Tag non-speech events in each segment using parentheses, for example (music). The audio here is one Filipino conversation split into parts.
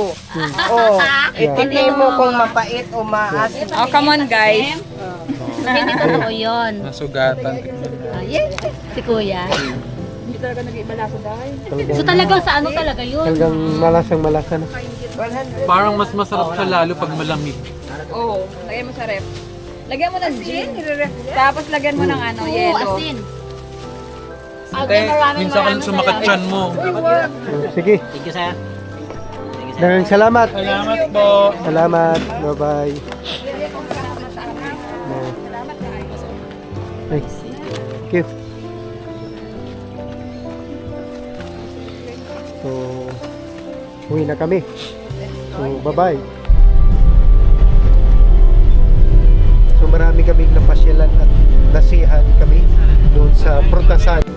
Oh, itignan mo kung mapait o maasim. Oh, come on guys. Hindi totoo yun. Nasugatan. Ah, yes, si kuya. Talagang, So talagang sa ano talaga yun? talagang malasang malasa na. Parang mas masarap siya lalo pag malamig. Oh, lagyan mo sa ref. Lagyan mo ng gin. Tapos lagyan mo ng ano, Oo, yelo. asin. Te, minsan ka sumakat chan mo. Sige. Thank you, sir. Dagang salamat. Salamat po. Salamat. Bye-bye. Ay, thank you. So, uwi na kami. So, bye-bye. So, marami kaming napasyalan at nasihan kami doon sa Prutasan.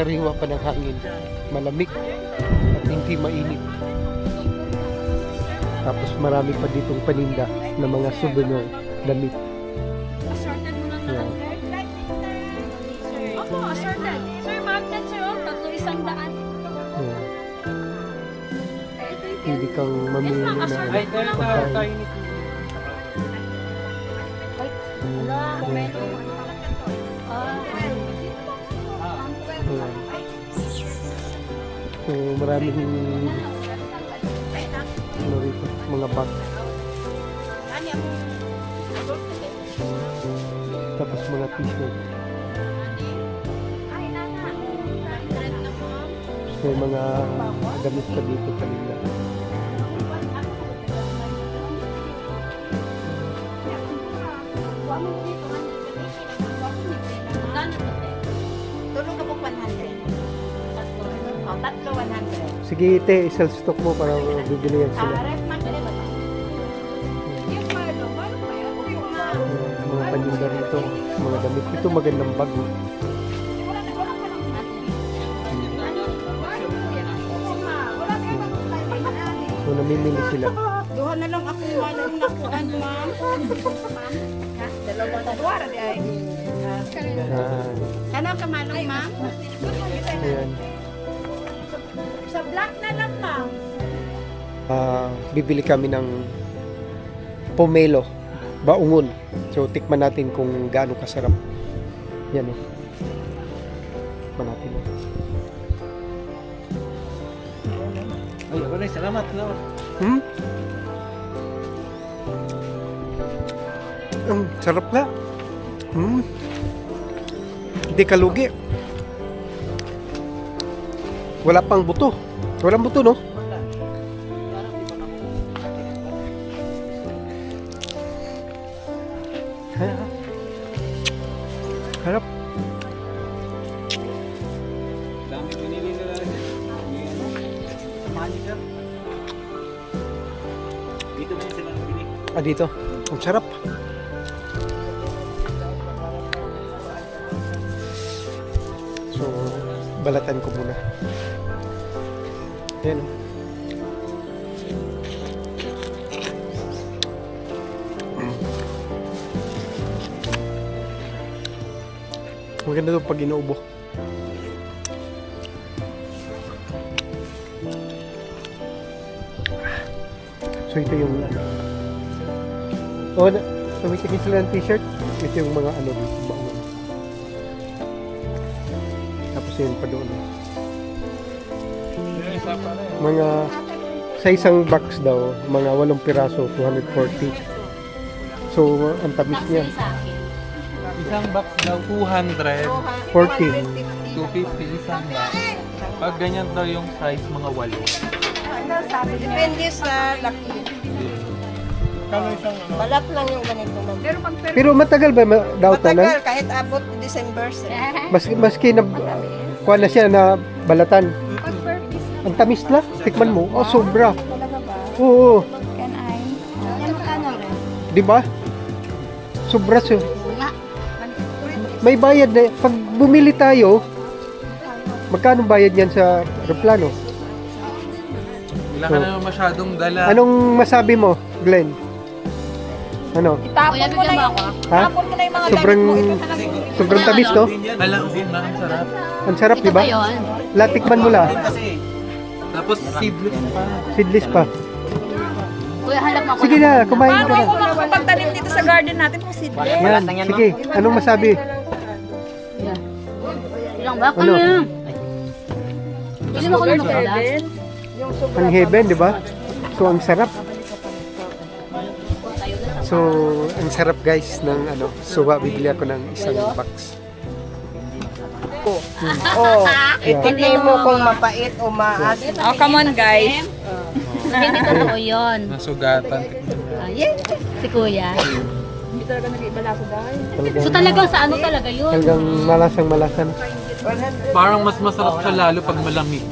Sariwa pa ng hangin. Malamig at hindi mainit. Tapos marami pa ditong paninda ng mga souvenir damit. Assorted mo lang Yeah. Opo, assorted. Sir, magnet sir, oh. Tatlo isang daan. Yeah. Hindi kang mamili na Ay, tayo pagkain. tayo ni Wala, komento. Maraming ano rito, mga bag. Tapos mga t-shirt. May mga damit pa dito kanina. 100. Sige, ite, isang stock mo para bibili yan sila. Yung. Yung mga paninda rito, mga damit. Ito magandang bag. oh. So, namimili sila. Duha na lang ako malo na kuan, ma'am. Ma'am, ha? Dalawa na duwara di ay. Ah, Ano ka malo, ma'am? ayan. Sa black na lang, ma'am. Ah, bibili kami ng pomelo, baungon. So, tikman natin kung gaano kasarap. Yan o. Tikman natin. Ay, na, salamat. salamat. Hmm? Ang sarap nga. Hmm. Hindi kalugi. Wala pang buto. Walang buto, no? Ha? Harap. Dami pinili nila. Sir. Dito na sila nabili. Ah, dito. Ang sarap. So, balatan ko muna. Ayan. oh. Maganda to pag inuubo. So ito yung Oh, na, tumitigil sila ng t-shirt. Ito yung mga ano dito. Tapos yun pa doon. Mga sa isang box daw, mga walong piraso, 240. So, ang tamis niya. Isang box daw 200, 14. 250 isang box. Pag ganyan daw yung size, mga walo. Ano? Depende sa laki. Balat lang yung ganito. Pero Pero matagal ba daw tanan? Matagal, kahit abot December. Maski, maski na, kuha na siya na balatan. Ang tamis la, tikman mo. Oh, sobra. Talaga ba? Oo. can I? Yan, magkano Di ba? Sobra siya. May bayad na. Pag bumili tayo, magkano bayad yan sa aeroplano? Wala ka naman masyadong dala. Anong masabi mo, Glenn? Ano? Itapon mo na yung, ako. Ha? tapon mo na yung mga Sobrang, gamit mo. Ito na lang. sobrang tamis, no? Hala, oo nga, ang sarap. Ang sarap, di ba? yun? Latikman mo la. Kasi, Tapos seedless pa. Seedless pa. Kuya, hanap ako. Sige na, kumain Paano ka na. ako makakapagtanim dito sa garden natin kung seedless? Yan, sige. Anong masabi? Ilang ba? Ano? Ano? Pili mo ko ng makulas. Ang heaven, di ba? So, ang sarap. So, ang sarap guys ng ano, suwa. Bibili ako ng isang box. Oh, Yeah. hindi mo kung mapait o maas. Oh, come on guys. Hindi totoo yun. Nasugatan. Ayun. Si kuya. Talagang, So talagang sa ano talaga yun? talagang malasang malasan. Parang mas masarap siya lalo pag malamig.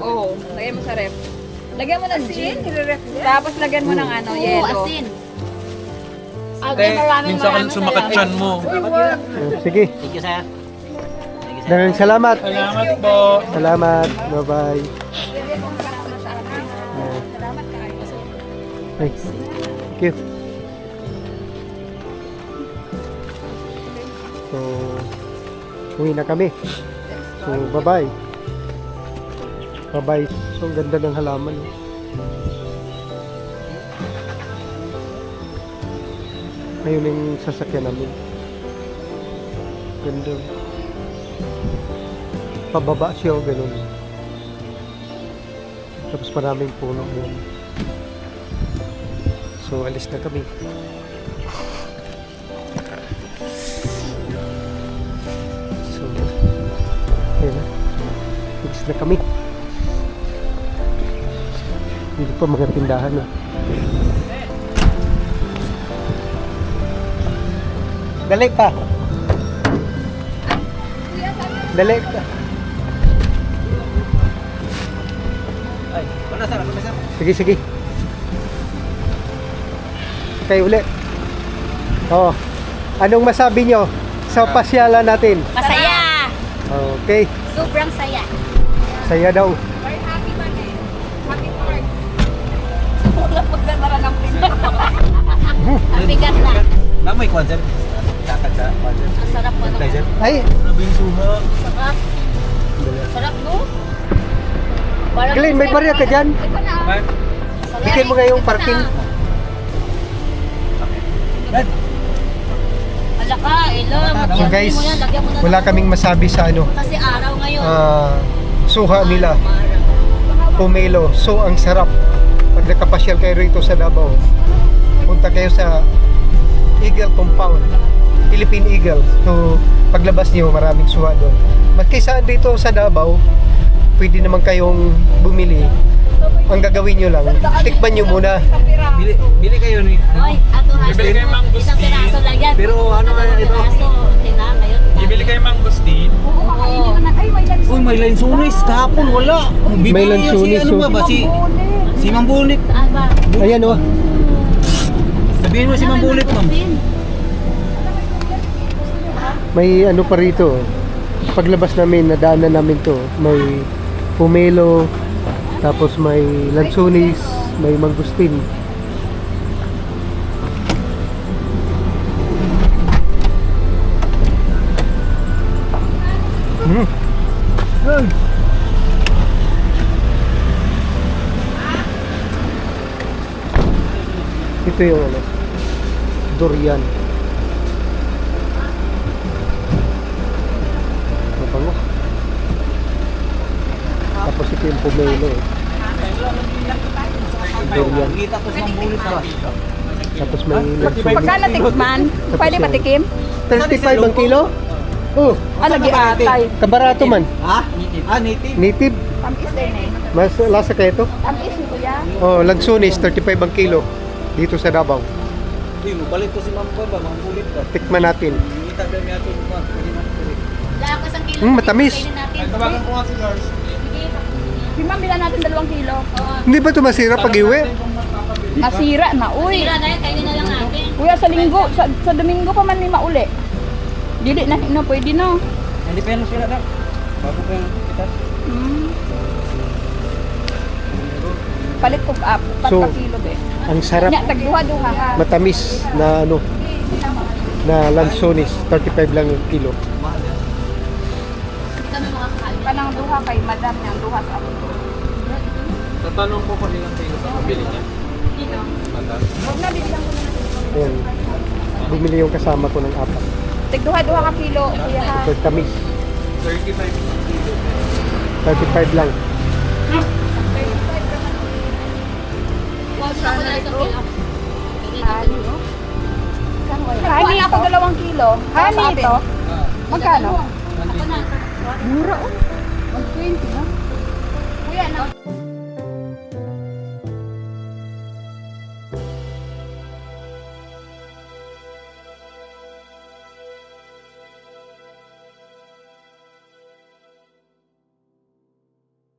Oo, oh, lagyan mo sa ref. Lagyan mo ng gin, nire-ref. Tapos lagyan mo ng ano, Oo, yellow. asin. Ah, Kaya maraming minsan ka maraming sumakat salamat. chan mo. Uh, sige. thank you, sir. Maraming salamat. Salamat po. Salamat. Bye-bye. Thank you. So, uwi na kami. So, bye-bye. Bye-bye. So, ang ganda ng halaman. Ngayon yung sasakyan namin. Ganda. Pababa siya o ganun. Tapos maraming puno yun. So, alis na kami. So, ayun na. Alis na kami. Hindi pa mga tindahan na. Dali pa. Dali pa. Wala, sir. Na. Sige, sige. Okay, uli. Oh. Anong masabi nyo sa pasyalan natin? Masaya! Okay. Sobrang saya. Saya daw. (laughs) Ang bigat na. Namoy kwan, sir. Kakad sa kwan, sir. Ang sarap mo. Tay, sir. Ay, Grabe yung suha. Sarap. Sarap no? Glenn, may barya ka dyan? Bigyan mo nga yung parking. Brad. Wala ka, ilo. So guys, mo yan, lagyan mo na wala ng- kaming masabi sa ano, Kasi araw ngayon. ah, suha nila. Pomelo. So, ang sarap. Pag nakapasyal kayo rito sa Davao, punta kayo sa Eagle Compound. Philippine Eagle. So, paglabas niyo, maraming suha doon. Maski saan dito sa Davao, pwede naman kayong bumili. Ang gagawin nyo lang, tikman nyo muna. Bili, bili kayo ni. Oy, ato ha. Bibili kayo ng Isang piraso lang yan. Pero ano na ito? piraso, ngayon. Bibili kayo mangustin. Uy, may lansunis. Kahapon, wala. Bibili May lansunis, Si, ano oh. ba ba? Si, si Mambulit. Saan ba? Ayan oh. Sabihin mo si Mambulit, ma'am. May ano pa rito. Paglabas namin, nadaanan namin to. May pomelo, tapos may lansunis, may mangustin. Hmm. Ay. Ito yung ano, durian. Mabango. Tapos ito yung pomelo eh. Durian. Tapos may lansunis. Pagka natikman, pwede matikim? 35 ang kilo? Oh, Ah, lagi atay. kabarato man. Ha? Ah, native. Native. Tamis din eh. Mas lasa kaya ito? Tamis kuya. Oh, lansunis, 35 ang kilo. Dito sa Davao. Uy, balik ko si Ma'am Kwan ba? Mambulit ba? Tikman natin. Mambulit. Wala ko isang kilo. Mm, matamis. Natin. Tawagan ko nga si Lars. Si ma'am, bilan natin dalawang kilo. Hindi ba ito masira pag iwi? Masira na, uy. Tira na yan, kainin na lang natin. Kuya, sa linggo, sa, sa domingo pa man ni mauli. Dili na ino pwede no. Hindi pa yan sila na. Bago ka kita. Hmm. Palit ko up, pat So, ka kilo be. Ang sarap, Nya tagduha-duha ha. matamis na ano, na lansones, 35 lang yung kilo. Kanang duha kay madam yang duha sa ako. Tatanong ko kung ilang kayo sa kabili niya. Mata. Wag na bibilang ko na. Ayan. Bumili yung kasama ko ng apat. Tagduha-duha ka kilo, kuya ha. So, tamis. 35 kilo. 35 lang. Hani, oh. Hani ako dalawang kilo. Hani ito. Magkano? Mura oh. 120 no? Kuya, na